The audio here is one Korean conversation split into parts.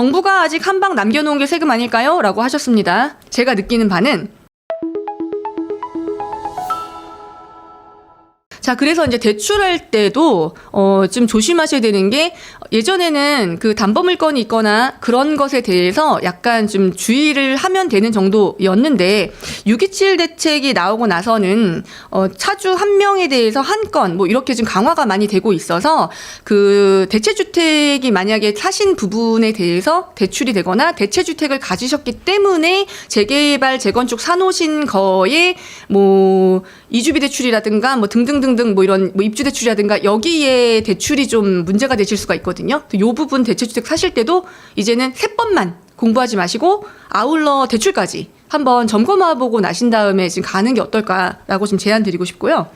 정부가 아직 한 방 남겨놓은 게 세금 아닐까요? 라고 하셨습니다. 제가 느끼는 바는 자, 그래서 이제 대출할 때도, 어, 좀 조심하셔야 되는 게, 예전에는 그 담보 물건이 있거나 그런 것에 대해서 약간 좀 주의를 하면 되는 정도였는데, 627 대책이 나오고 나서는, 어, 차주 한 명에 대해서 한 건, 뭐 이렇게 좀 강화가 많이 되고 있어서, 그 대체 주택이 만약에 사신 부분에 대해서 대출이 되거나 대체 주택을 가지셨기 때문에 재개발, 재건축 사놓으신 거에 뭐 이주비 대출이라든가 뭐 등등등등 뭐 이런 뭐 입주 대출이라든가 여기에 대출이 좀 문제가 되실 수가 있거든요. 이 부분 대체주택 사실 때도 이제는 세 번만 공부하지 마시고 아울러 대출까지 한번 점검해보고 나신 다음에 지금 가는 게 어떨까라고 좀 제안 드리고 싶고요.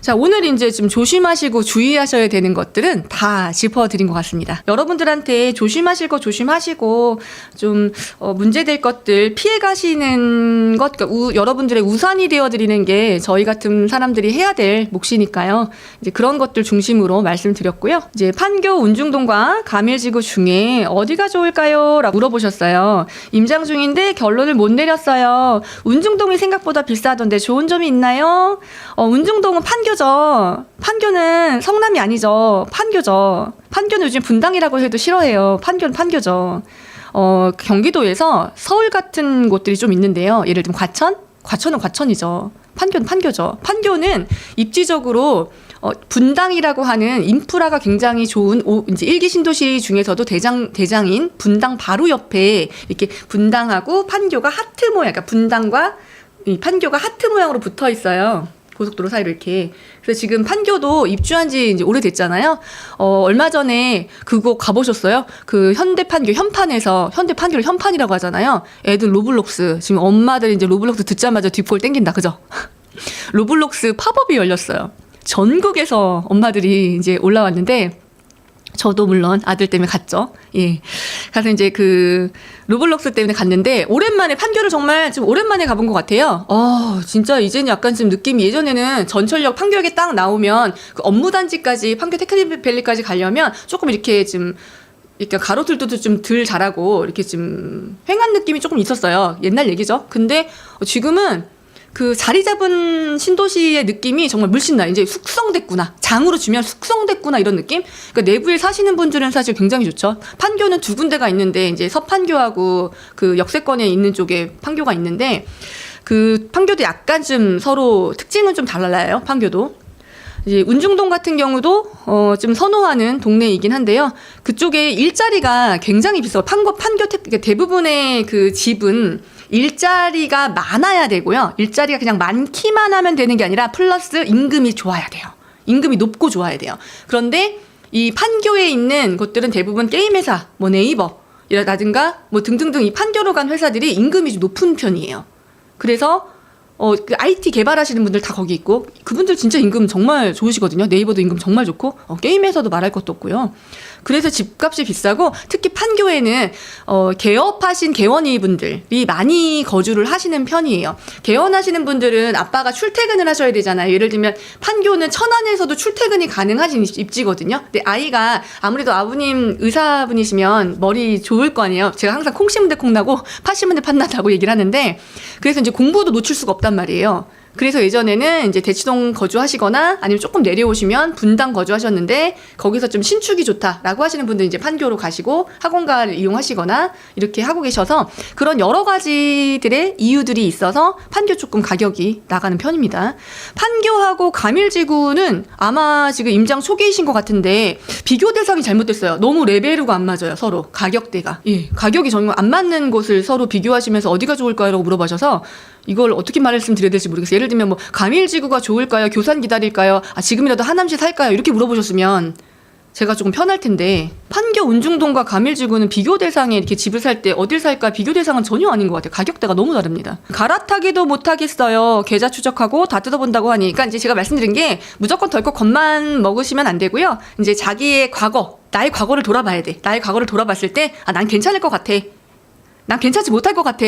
자, 오늘 이제 좀 조심하시고 주의하셔야 되는 것들은 다 짚어드린 것 같습니다. 여러분들한테 조심하실 거 조심하시고 좀 어, 문제될 것들 피해 가시는 것, 그러니까 우- 여러분들의 우산이 되어드리는 게 저희 같은 사람들이 해야 될 몫이니까요. 이제 그런 것들 중심으로 말씀드렸고요. 이제 판교 운중동과 가밀지구 중에 어디가 좋을까요? 라고 물어보셨어요. 임장 중인데 결론을 못 내렸어요. 운중동이 생각보다 비싸던데 좋은 점이 있나요? 어, 운중동은 판교 죠. 판교는 성남이 아니죠. 판교죠. 판교는 요즘 분당이라고 해도 싫어해요. 판교는 판교죠. 어, 경기도에서 서울 같은 곳들이 좀 있는데요. 예를 들면 과천? 과천은 과천이죠. 판교는 판교죠. 판교는 입지적으로 어, 분당이라고 하는 인프라가 굉장히 좋은 오, 이제 일기 신도시 중에서도 대장 대장인 분당 바로 옆에 이렇게 분당하고 판교가 하트 모양, 그러니까 분당과 이 판교가 하트 모양으로 붙어 있어요. 고속도로 사이로 이렇게. 그래서 지금 판교도 입주한 지 이제 오래됐잖아요. 어, 얼마 전에 그거 가보셨어요? 그 현대 판교, 현판에서, 현대 판교를 현판이라고 하잖아요. 애들 로블록스. 지금 엄마들 이제 로블록스 듣자마자 뒷골 땡긴다. 그죠? 로블록스 팝업이 열렸어요. 전국에서 엄마들이 이제 올라왔는데, 저도 물론 아들 때문에 갔죠. 예. 가서 이제 그 로블록스 때문에 갔는데 오랜만에 판교를 정말 좀 오랜만에 가본 것 같아요. 어, 진짜 이제는 약간 좀 느낌이 예전에는 전철역 판교역에 딱 나오면 그 업무단지까지 판교 테크니밸리까지 가려면 조금 이렇게 좀 이렇게 가로들도 좀덜 자라고 이렇게 좀 횡한 느낌이 조금 있었어요. 옛날 얘기죠. 근데 지금은 그 자리 잡은 신도시의 느낌이 정말 물씬 나. 이제 숙성됐구나. 장으로 주면 숙성됐구나 이런 느낌? 그러니까 내부에 사시는 분들은 사실 굉장히 좋죠. 판교는 두 군데가 있는데 이제 서판교하고 그 역세권에 있는 쪽에 판교가 있는데 그 판교도 약간 좀 서로 특징은 좀 달라요. 판교도. 이제 운중동 같은 경우도 어, 좀 선호하는 동네이긴 한데요. 그쪽에 일자리가 굉장히 비싸요. 판교 판교 태- 그러니까 대부분의 그 집은 일자리가 많아야 되고요. 일자리가 그냥 많기만 하면 되는 게 아니라 플러스 임금이 좋아야 돼요. 임금이 높고 좋아야 돼요. 그런데 이 판교에 있는 곳들은 대부분 게임 회사, 뭐 네이버 라든가 뭐 등등등 이 판교로 간 회사들이 임금이 좀 높은 편이에요. 그래서 어, 그 IT 개발하시는 분들 다 거기 있고, 그분들 진짜 임금 정말 좋으시거든요. 네이버도 임금 정말 좋고, 어, 게임에서도 말할 것도 없고요. 그래서 집값이 비싸고, 특히 판교에는, 어, 개업하신 개원이 분들이 많이 거주를 하시는 편이에요. 개원하시는 분들은 아빠가 출퇴근을 하셔야 되잖아요. 예를 들면, 판교는 천안에서도 출퇴근이 가능하신 입- 입지거든요. 근데 아이가 아무래도 아버님 의사분이시면 머리 좋을 거 아니에요. 제가 항상 콩 심은 데 콩 나고, 팥 심은 데 팥 나다고 얘기를 하는데, 그래서 이제 공부도 놓칠 수가 없단 말이에요. 그래서 예전에는 이제 대치동 거주하시거나 아니면 조금 내려오시면 분당 거주하셨는데 거기서 좀 신축이 좋다라고 하시는 분들 이제 판교로 가시고 학원가를 이용하시거나 이렇게 하고 계셔서 그런 여러 가지들의 이유들이 있어서 판교 조금 가격이 나가는 편입니다. 판교하고 가밀지구는 아마 지금 임장 초기이신 것 같은데 비교 대상이 잘못됐어요. 너무 레벨이 안 맞아요 서로 가격대가. 예, 가격이 정말 안 맞는 곳을 서로 비교하시면서 어디가 좋을까요 라고 물어봐셔서 이걸 어떻게 말씀 드려야 될지 모르겠어요. 예를 들면 뭐 가밀지구가 좋을까요? 교산 기다릴까요? 아 지금이라도 하남시 살까요? 이렇게 물어보셨으면 제가 조금 편할 텐데 판교 운중동과 가밀지구는 비교 대상에 이렇게 집을 살 때 어딜 살까 비교 대상은 전혀 아닌 것 같아요. 가격대가 너무 다릅니다. 갈아타기도 못 하겠어요. 계좌 추적하고 다 뜯어본다고 하니까 그러니까 이제 제가 말씀드린 게 무조건 덜컥 겁만 먹으시면 안 되고요. 이제 자기의 과거, 나의 과거를 돌아봐야 돼. 나의 과거를 돌아봤을 때 아 난 괜찮을 것 같아. 난 괜찮지 못할 것 같아.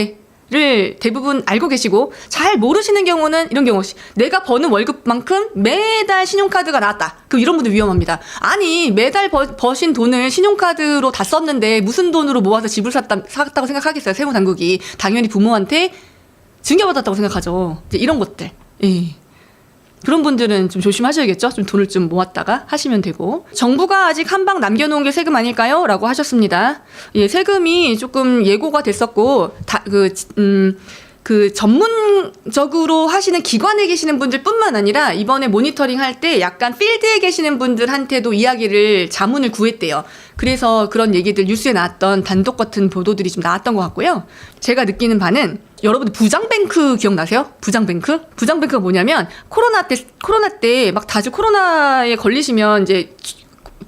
를 대부분 알고 계시고 잘 모르시는 경우는 이런 경우 내가 버는 월급만큼 매달 신용카드가 나왔다. 그럼 이런 분들 위험합니다. 아니 매달 버, 버신 돈을 신용카드로 다 썼는데 무슨 돈으로 모아서 집을 샀다, 샀다고 생각하겠어요. 세무 당국이 당연히 부모한테 증여받았다고 생각하죠. 이제 이런 것들. 예. 그런 분들은 좀 조심하셔야겠죠. 좀 돈을 좀 모았다가 하시면 되고. 정부가 아직 한 방 남겨놓은 게 세금 아닐까요? 라고 하셨습니다. 예, 세금이 조금 예고가 됐었고, 다, 그, 음, 그 전문적으로 하시는 기관에 계시는 분들 뿐만 아니라 이번에 모니터링 할 때 약간 필드에 계시는 분들한테도 이야기를 자문을 구했대요. 그래서 그런 얘기들 뉴스에 나왔던 단독 같은 보도들이 좀 나왔던 것 같고요. 제가 느끼는 바는 여러분들 부장뱅크 기억나세요? 부장뱅크? 부장뱅크가 뭐냐면 코로나 때 코로나 때 막 다들 코로나에 걸리시면 이제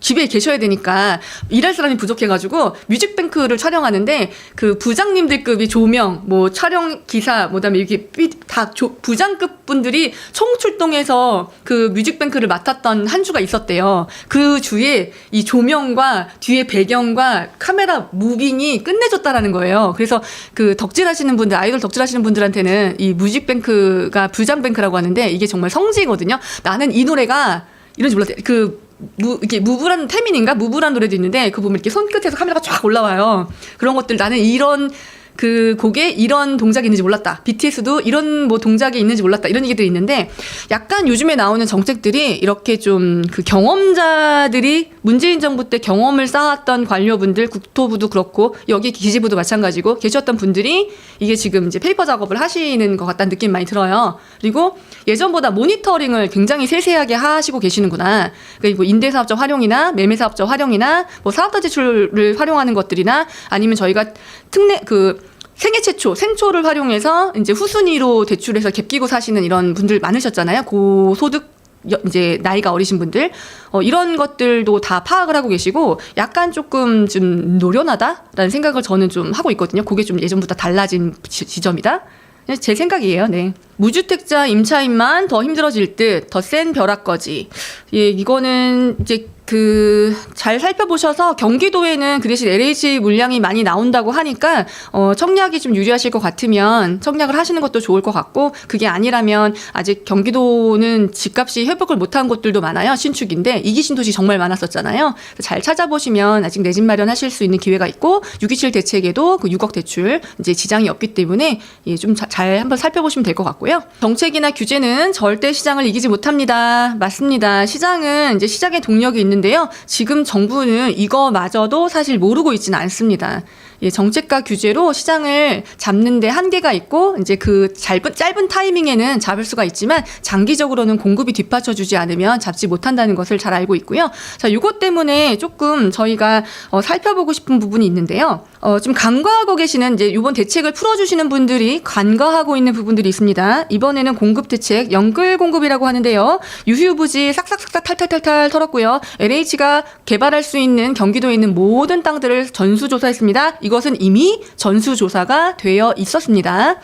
집에 계셔야 되니까 일할 사람이 부족해가지고 뮤직뱅크를 촬영하는데 그 부장님들급이 조명, 뭐 촬영 기사, 뭐다음에 이렇게 삐- 다 조- 부장급 분들이 총출동해서 그 뮤직뱅크를 맡았던 한 주가 있었대요. 그 주에 이 조명과 뒤에 배경과 카메라 무빙이 끝내줬다라는 거예요. 그래서 그 덕질하시는 분들, 아이돌 덕질하시는 분들한테는 이 뮤직뱅크가 부장뱅크라고 하는데 이게 정말 성지거든요. 나는 이 노래가 이런지 몰랐어요. 그 무, 이렇게 무브란 태민인가 무브란 노래도 있는데 그 보면 이렇게 손끝에서 카메라가 쫙 올라와요. 그런 것들 나는 이런 그 곡에 이런 동작이 있는지 몰랐다. BTS도 이런 뭐 동작이 있는지 몰랐다. 이런 얘기들이 있는데 약간 요즘에 나오는 정책들이 이렇게 좀 그 경험자들이 문재인 정부 때 경험을 쌓았던 관료분들 국토부도 그렇고 여기 기재부도 마찬가지고 계셨던 분들이 이게 지금 이제 페이퍼 작업을 하시는 것 같다는 느낌 많이 들어요. 그리고 예전보다 모니터링을 굉장히 세세하게 하시고 계시는구나. 그리고 임대사업자 활용이나 매매사업자 활용이나 뭐 사업자 지출을 활용하는 것들이나 아니면 저희가 특례 그 생애 최초, 생초를 활용해서 이제 후순위로 대출해서 갭끼고 사시는 이런 분들 많으셨잖아요. 고소득 여- 이제 나이가 어리신 분들 어, 이런 것들도 다 파악을 하고 계시고 약간 조금 좀 노련하다라는 생각을 저는 좀 하고 있거든요. 그게 좀 예전보다 달라진 지, 지점이다. 그냥 제 생각이에요. 네. 무주택자 임차인만 더 힘들어질 듯 더 센 벼락거지. 예, 이거는 이제 그 잘 살펴보셔서 경기도에는 그 대신 LH 물량이 많이 나온다고 하니까 어 청약이 좀 유리하실 것 같으면 청약을 하시는 것도 좋을 것 같고 그게 아니라면 아직 경기도는 집값이 회복을 못한 곳들도 많아요 신축인데. 이기 신 도시 정말 많았었잖아요. 잘 찾아보시면 아직 내 집 마련하실 수 있는 기회가 있고 627 대책에도 그 6억 대출 이제 지장이 없기 때문에 예, 좀잘 한번 살펴보시면 될 것 같고요. 정책이나 규제는 절대 시장을 이기지 못합니다. 맞습니다. 시장은 이제 시장의 동력이 있는 데요 지금 정부는 이거마저도 사실 모르고 있지는 않습니다. 예, 정책과 규제로 시장을 잡는데 한계가 있고 이제 그 짧은 짧은 타이밍에는 잡을 수가 있지만 장기적으로는 공급이 뒷받쳐주지 않으면 잡지 못한다는 것을 잘 알고 있고요. 자, 이것 때문에 조금 저희가 어, 살펴보고 싶은 부분이 있는데요. 어, 좀 간과하고 계시는 이제 이번 대책을 풀어주시는 분들이 간과하고 있는 부분들이 있습니다. 이번에는 공급 대책 연끌 공급이라고 하는데요. 유휴부지 싹싹싹싹 탈탈탈탈 털었고요. LH가 개발할 수 있는 경기도에 있는 모든 땅들을 전수조사했습니다. 이것은 이미 전수조사가 되어 있었습니다.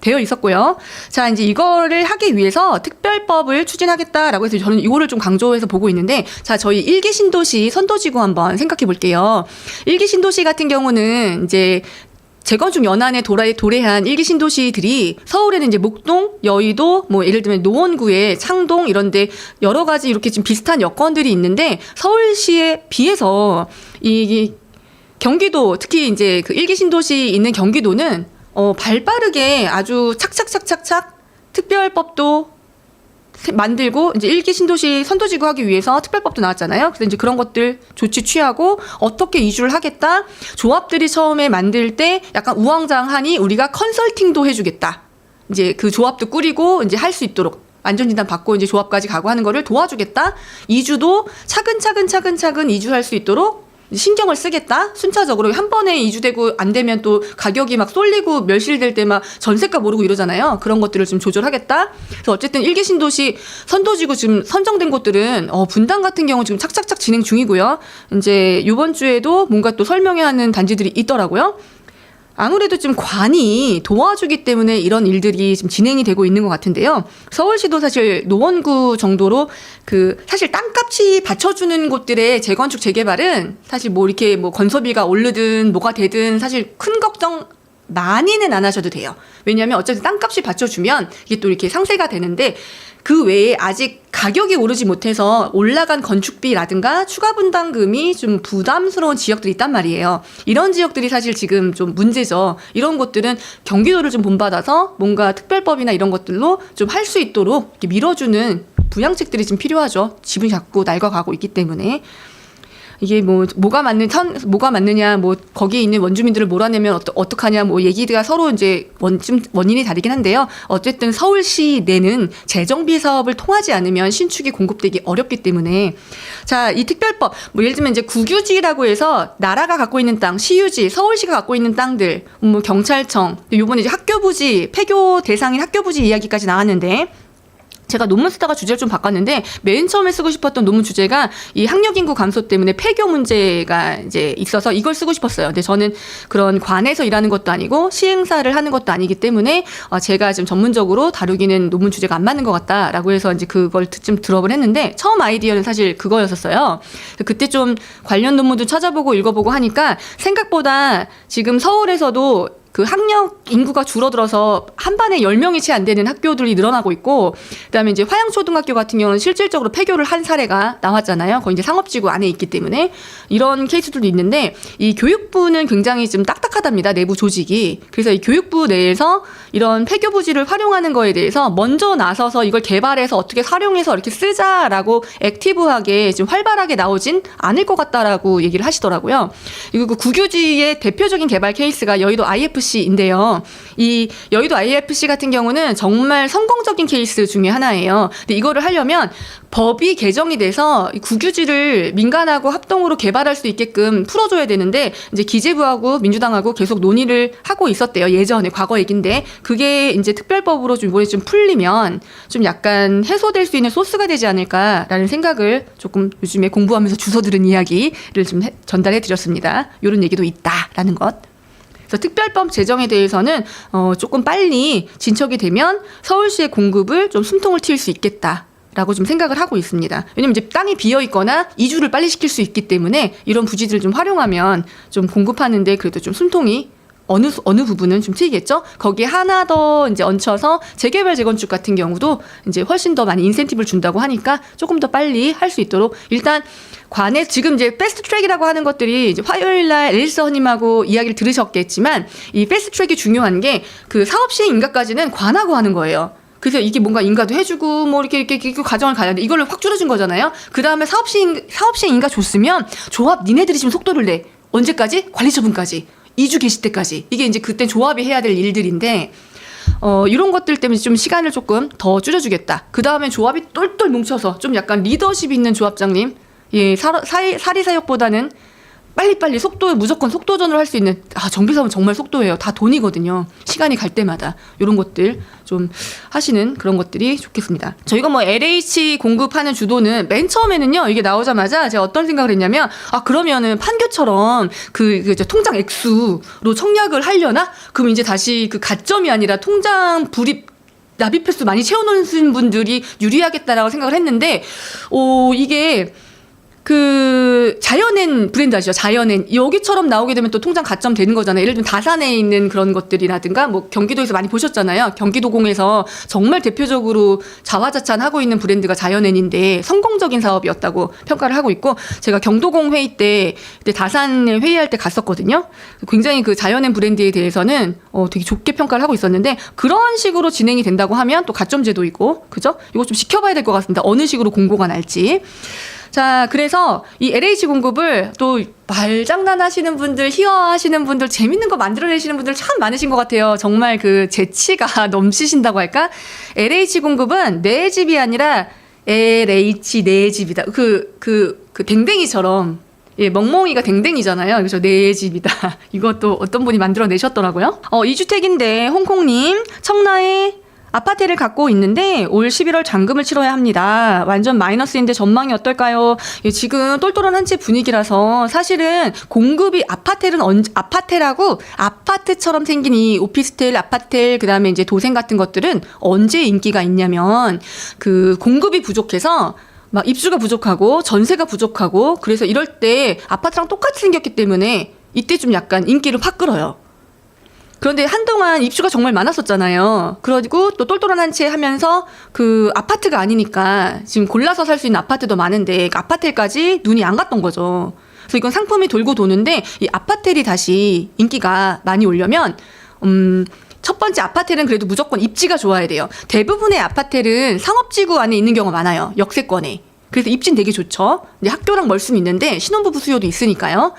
되어 있었고요. 자, 이제 이거를 하기 위해서 특별법을 추진하겠다라고 해서 저는 이거를 좀 강조해서 보고 있는데, 자, 저희 일기 신도시 선도지구 한번 생각해 볼게요. 일기 신도시 같은 경우는 이제 재건축 연안에 도래, 도래한 일기 신도시들이 서울에는 이제 목동, 여의도, 뭐 예를 들면 노원구에 창동 이런데 여러 가지 이렇게 좀 비슷한 여건들이 있는데 서울시에 비해서 이 경기도 특히 이제 그 일기 신도시 있는 경기도는 어, 발빠르게 아주 착착착착착 특별법도 세- 만들고 이제 일기 신도시 선도지구 하기 위해서 특별법도 나왔잖아요. 그래서 이제 그런 것들 조치 취하고 어떻게 이주를 하겠다. 조합들이 처음에 만들 때 약간 우왕좌왕하니 우리가 컨설팅도 해주겠다. 이제 그 조합도 꾸리고 이제 할 수 있도록 안전진단 받고 이제 조합까지 가고 하는 거를 도와주겠다. 이주도 차근차근 차근차근 이주할 수 있도록 신경을 쓰겠다. 순차적으로 한 번에 이주되고 안 되면 또 가격이 막 쏠리고 멸실될 때 막 전세가 모르고 이러잖아요. 그런 것들을 좀 조절하겠다. 그래서 어쨌든 일개 신도시 선도지구 지금 선정된 곳들은 어, 분당 같은 경우 지금 착착착 진행 중이고요. 이제 이번 주에도 뭔가 또 설명해야 하는 단지들이 있더라고요. 아무래도 좀 관이 도와주기 때문에 이런 일들이 지금 진행이 되고 있는 것 같은데요. 서울시도 사실 노원구 정도로 그 사실 땅값이 받쳐주는 곳들의 재건축 재개발은 사실 뭐 이렇게 뭐 건설비가 오르든 뭐가 되든 사실 큰 걱정 많이는 안 하셔도 돼요. 왜냐하면 어쨌든 땅값이 받쳐주면 이게 또 이렇게 상세가 되는데 그 외에 아직 가격이 오르지 못해서 올라간 건축비라든가 추가 분담금이 좀 부담스러운 지역들이 있단 말이에요. 이런 지역들이 사실 지금 좀 문제죠. 이런 것들은 경기도를 좀 본받아서 뭔가 특별법이나 이런 것들로 좀 할 수 있도록 밀어주는 부양책들이 좀 필요하죠. 지분이 자꾸 낡아가고 있기 때문에. 이게 뭐 뭐가 맞는 선 뭐가 맞느냐 뭐 거기에 있는 원주민들을 몰아내면 어떠, 어떡하냐 뭐 얘기가 서로 이제 원좀 원인이 다르긴 한데요. 어쨌든 서울시 내는 재정비 사업을 통하지 않으면 신축이 공급되기 어렵기 때문에 자 이 특별법 뭐 예를 들면 이제 국유지라고 해서 나라가 갖고 있는 땅 시유지 서울시가 갖고 있는 땅들 뭐 경찰청 요번에 이제 학교 부지 폐교 대상인 학교 부지 이야기까지 나왔는데 제가 논문 쓰다가 주제를 좀 바꿨는데 맨 처음에 쓰고 싶었던 논문 주제가 이 학력 인구 감소 때문에 폐교 문제가 이제 있어서 이걸 쓰고 싶었어요. 근데 저는 그런 관에서 일하는 것도 아니고 시행사를 하는 것도 아니기 때문에 어, 제가 지금 전문적으로 다루기는 논문 주제가 안 맞는 것 같다라고 해서 이제 그걸 좀 들어볼 했는데 처음 아이디어는 사실 그거였었어요. 그때 좀 관련 논문도 찾아보고 읽어보고 하니까 생각보다 지금 서울에서도 그 학력 인구가 줄어들어서 한 반에 10명이 채 안 되는 학교들이 늘어나고 있고 그다음에 이제 화양초등학교 같은 경우는 실질적으로 폐교를 한 사례가 나왔잖아요. 거기 이제 상업지구 안에 있기 때문에 이런 케이스들도 있는데 이 교육부는 굉장히 좀 딱딱하답니다. 내부 조직이. 그래서 이 교육부 내에서 이런 폐교 부지를 활용하는 거에 대해서 먼저 나서서 이걸 개발해서 어떻게 활용해서 이렇게 쓰자라고 액티브하게 좀 활발하게 나오진 않을 것 같다라고 얘기를 하시더라고요. 그리고 그 국유지의 대표적인 개발 케이스가 여의도 IFC인데요. 이 여의도 IFC 같은 경우는 정말 성공적인 케이스 중에 하나예요. 근데 이거를 하려면 법이 개정이 돼서 이 국유지를 민간하고 합동으로 개발할 수 있게끔 풀어줘야 되는데 이제 기재부하고 민주당하고 계속 논의를 하고 있었대요. 예전에 과거 얘긴데 그게 이제 특별법으로 좀 이번에 좀 풀리면 좀 약간 해소될 수 있는 소스가 되지 않을까라는 생각을 조금 요즘에 공부하면서 주워 들은 이야기를 좀 해- 전달해 드렸습니다. 이런 얘기도 있다라는 것. 그래서 특별법 제정에 대해서는 어, 조금 빨리 진척이 되면 서울시의 공급을 좀 숨통을 트일 수 있겠다. 라고 좀 생각을 하고 있습니다. 왜냐면 이제 땅이 비어 있거나 이주를 빨리 시킬 수 있기 때문에 이런 부지들을 좀 활용하면 좀 공급하는데 그래도 좀 숨통이 어느 수- 어느 부분은 좀 트이겠죠. 거기에 하나 더 이제 얹혀서 재개발 재건축 같은 경우도 이제 훨씬 더 많이 인센티브를 준다고 하니까 조금 더 빨리 할 수 있도록 일단 관에 지금 이제 패스트 트랙이라고 하는 것들이 이제 화요일 날 엘리스님하고 이야기를 들으셨겠지만 이 패스트 트랙이 중요한 게 그 사업 시행 인가까지는 관하고 하는 거예요. 그래서 이게 뭔가 인가도 해주고 뭐 이렇게 이렇게, 이렇게 과정을 가야 돼. 이걸로 확 줄여준 거잖아요. 그 다음에 사업 시행 사업 시행 인가 줬으면 조합 니네들이 지금 속도를 내. 언제까지? 관리 처분까지. 2주 계실 때까지. 이게 이제 그때 조합이 해야 될 일들인데 어, 이런 것들 때문에 좀 시간을 조금 더 줄여주겠다. 그 다음에 조합이 똘똘 뭉쳐서 좀 약간 리더십 있는 조합장님, 예, 사, 사리, 사리사욕보다는 빨리빨리 속도 무조건 속도전을 할 수 있는 아 정비사업은 정말 속도예요. 다 돈이거든요. 시간이 갈 때마다 이런 것들 좀 하시는 그런 것들이 좋겠습니다. 저희가 뭐 LH 공급하는 주도는 맨 처음에는요 이게 나오자마자 제가 어떤 생각을 했냐면 아 그러면은 판교처럼 그, 그 통장 액수로 청약을 하려나? 그럼 이제 다시 그 가점이 아니라 통장 불입 납입 횟수 많이 채워놓으신 분들이 유리하겠다라고 생각을 했는데, 오, 이게 그 자연엔 브랜드 아시죠? 자연엔 여기처럼 나오게 되면 또 통장 가점 되는 거잖아요. 예를 들면 다산에 있는 그런 것들이라든가 뭐 경기도에서 많이 보셨잖아요. 경기도공에서 정말 대표적으로 자화자찬하고 있는 브랜드가 자연엔인데 성공적인 사업이었다고 평가를 하고 있고 제가 경도공 회의 때 그때 다산에 회의할 때 갔었거든요. 굉장히 그 자연엔 브랜드에 대해서는 어 되게 좋게 평가를 하고 있었는데 그런 식으로 진행이 된다고 하면 또 가점 제도이고 그죠? 이거 좀 지켜봐야 될 것 같습니다. 어느 식으로 공고가 날지. 자, 그래서 이 LH 공급을 또 말장난 하시는 분들, 희화하시는 분들, 재밌는 거 만들어내시는 분들 참 많으신 것 같아요. 정말 그 재치가 넘치신다고 할까? LH 공급은 내 집이 아니라 LH 내 집이다. 그, 그, 그 댕댕이처럼. 예, 멍멍이가 댕댕이잖아요. 그래서 내 집이다. 이것도 어떤 분이 만들어내셨더라고요. 어, 2주택인데, 홍콩님, 청라에 아파트를 갖고 있는데 올 11월 잔금을 치러야 합니다. 완전 마이너스인데 전망이 어떨까요? 예, 지금 똘똘한 한집 분위기라서 사실은 공급이 아파트는 언 아파트라고 아파트처럼 생긴 이 오피스텔, 아파텔 그다음에 이제 도생 같은 것들은 언제 인기가 있냐면 그 공급이 부족해서 막 입주가 부족하고 전세가 부족하고 그래서 이럴 때 아파트랑 똑같이 생겼기 때문에 이때 좀 약간 인기를 확 끌어요. 그런데 한동안 입주가 정말 많았었잖아요. 그리고 또 똘똘한 한채 하면서 그 아파트가 아니니까 지금 골라서 살 수 있는 아파트도 많은데 그 아파트까지 눈이 안 갔던 거죠. 그래서 이건 상품이 돌고 도는데 이 아파텔이 다시 인기가 많이 오려면 음. 첫 번째 아파텔은 그래도 무조건 입지가 좋아야 돼요. 대부분의 아파텔은 상업지구 안에 있는 경우가 많아요. 역세권에. 그래서 입지는 되게 좋죠. 이제 학교랑 멀 수는 있는데 신혼부부 수요도 있으니까요.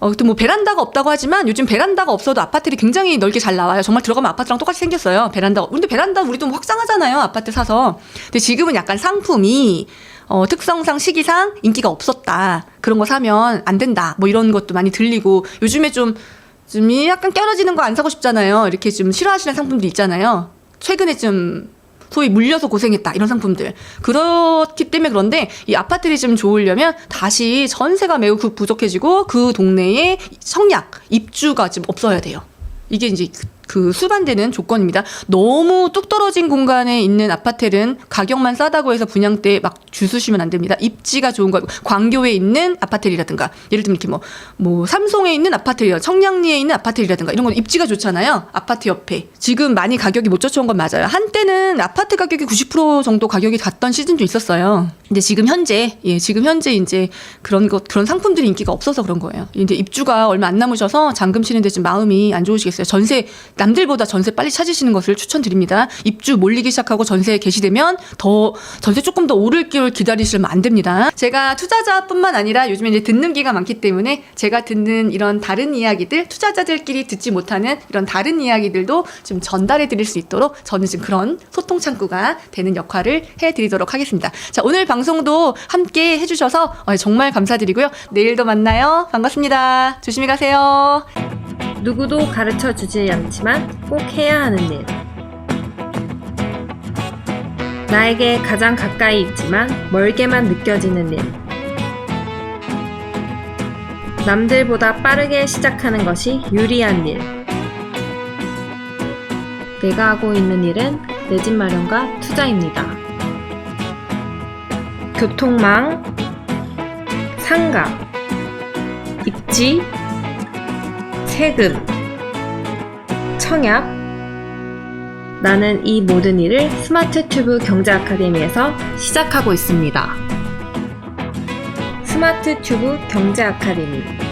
어, 또 뭐 베란다가 없다고 하지만 요즘 베란다가 없어도 아파트들이 굉장히 넓게 잘 나와요. 정말 들어가면 아파트랑 똑같이 생겼어요. 베란다가. 근데 베란다 우리도 뭐 확장하잖아요. 아파트 사서. 근데 지금은 약간 상품이 어, 특성상 시기상 인기가 없었다. 그런 거 사면 안 된다. 뭐 이런 것도 많이 들리고 요즘에 좀, 좀이 약간 껴러지는 거 안 사고 싶잖아요. 이렇게 좀 싫어하시는 상품도 있잖아요. 최근에 좀 소위 물려서 고생했다 이런 상품들 그렇기 때문에 그런데 이 아파트를 좀 좋으려면 다시 전세가 매우 그 부족해지고 그 동네에 성약 입주가 좀 없어야 돼요. 이게 이제 그- 그 수반되는 조건입니다. 너무 뚝 떨어진 공간에 있는 아파트는 가격만 싸다고 해서 분양 때 막 주수시면 안 됩니다. 입지가 좋은 거, 광교에 있는 아파트라든가 예를 들면 이렇게 뭐, 뭐 삼송에 있는 아파트라 청량리에 있는 아파트라든가 이런 건 입지가 좋잖아요. 아파트 옆에 지금 많이 가격이 못 쫓아온 건 맞아요. 한때는 아파트 가격이 90% 정도 가격이 갔던 시즌도 있었어요. 근데 지금 현재 예 지금 현재 이제 그런 것 그런 상품들이 인기가 없어서 그런 거예요. 이제 입주가 얼마 안 남으셔서 잔금 치는데 좀 마음이 안 좋으시겠어요. 전세 남들보다 전세 빨리 찾으시는 것을 추천드립니다. 입주 몰리기 시작하고 전세 개시되면 더 전세 조금 더 오를 길 기다리시면 안 됩니다. 제가 투자자뿐만 아니라 요즘에 이제 듣는 기가 많기 때문에 제가 듣는 이런 다른 이야기들 투자자들끼리 듣지 못하는 이런 다른 이야기들도 좀 전달해 드릴 수 있도록 저는 지금 그런 소통 창구가 되는 역할을 해 드리도록 하겠습니다. 자, 오늘 방 송도 함께 해 주셔서 어, 정말 감사드리고요. 내일도 만나요. 반갑습니다. 조심히 가세요. 누구도 가르쳐 주지 않지만 꼭 해야 하는 일. 나에게 가장 가까이 있지만 멀게만 느껴지는 일. 남들보다 빠르게 시작하는 것이 유리한 일. 내가 하고 있는 일은 내 집 마련과 투자입니다. 교통망, 상가, 입지, 세금, 청약. 나는 이 모든 일을 스마트 튜브 경제 아카데미에서 시작하고 있습니다. 스마트 튜브 경제 아카데미.